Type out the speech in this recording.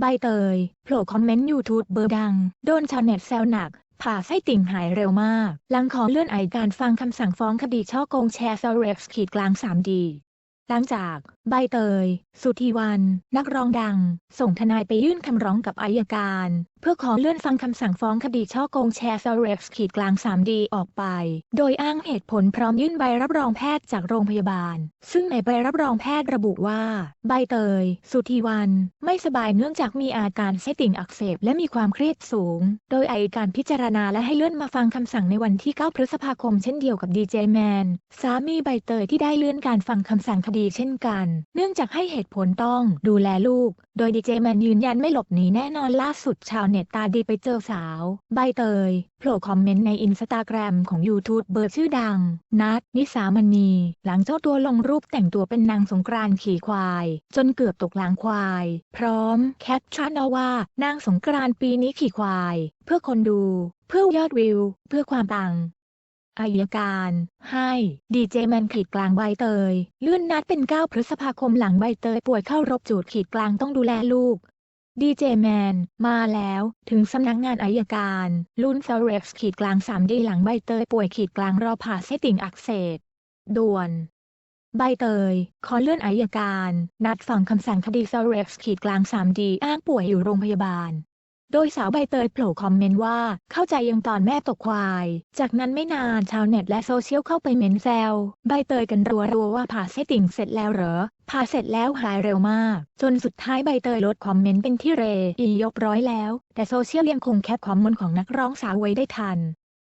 ใบเตยโผล่คอมเมนต์ยูทูบเบอร์ดัง โดนชาวเน็ตแซวหนัก ผ่าไส้ติ่งหายเร็วมาก หลังขอเลื่อนไอการฟังคำสั่งฟ้องคดีช่อโกงแชร์เซเร็กซ์ขีดกลาง 3D หลังจากใบเตย สุธีวัน นักร้องดัง ส่งทนายไปยื่นคำร้องกับอายการ พื่อขอเลื่อนฟังคำสั่งฟ้องคดีช่อโกงแชร์เซเร็กซ์ขีดกลาง 3D ออกไป โดยอ้างเหตุผลพร้อมยื่นใบรับรองแพทย์จากโรงพยาบาล ซึ่งในใบรับรองแพทย์ระบุว่า ใบเตย สุธีวันไม่สบายเนื่องจากมีอาการไส้ติ่งอักเสบและมีความเครียดสูง โดยอายการพิจารณาและให้เลื่อนมาฟังคำสั่งในวันที่ 9 พฤษภาคมเช่นเดียวกับดีเจแมนสามีใบเตยที่ได้เลื่อนการฟังคำสั่งคดีเช่นกัน เนื่องจากให้เหตุผลต้องดูแลลูก โดยดีเจแมนยืนยันไม่หลบหนีแน่นอนล่าสุดชาวเน็ตตาดีไปเจอสาว ใบเตยโผล่คอมเมนต์ในอินสตาแกรมของยูทูบเบอร์ชื่อดัง นัทนิสามณี หลังเจ้าตัวลงรูปแต่งตัวเป็นนางสงกรานต์ขี่ควาย จนเกือบตกหลังควาย พร้อมแคปชั่นเอาว่านางสงกรานต์ปีนี้ขี่ควาย เพื่อคนดู เพื่อยอดวิว เพื่อความปังอายการ ให้ดีเจแมนขีดกลางใบเตย เลื่อนนัดเป็น 9 พฤษภาคมหลังใบเตยป่วยเข้ารบจูดขีดกลางต้องดูแลลูก ดีเจแมน มาแล้ว ถึงสำนักงานอายการ ลุ้นเฟเร็กซ์ขีดกลางสามดีหลังใบเตยป่วยขีดกลางรอผ่าเส้ติ่งอักเสบด่วน ใบเตย ขอเลื่อนอายการ นัดฟังคำสั่งคดีเฟเร็กซ์ขีดกลางสามดีอ้างป่วยอยู่โรงพยาบาล โดยสาวใบเตยโผล่คอมเมนต์ว่า เข้าใจยังตอนแม่ตกควาย จากนั้นไม่นานชาวเน็ตและโซเชียลเข้าไปเม้นแซวใบเตยกันรัวๆว่าผ่าเซติ่งเสร็จแล้วเหรอผ่าเสร็จแล้วหายเร็วมาก จนสุดท้ายใบเตยลดคอมเมนต์เป็นที่เรอียบร้อยแล้ว แต่โซเชียลยังคงแคปคอมมนของนักร้องสาวไว้ได้ทัน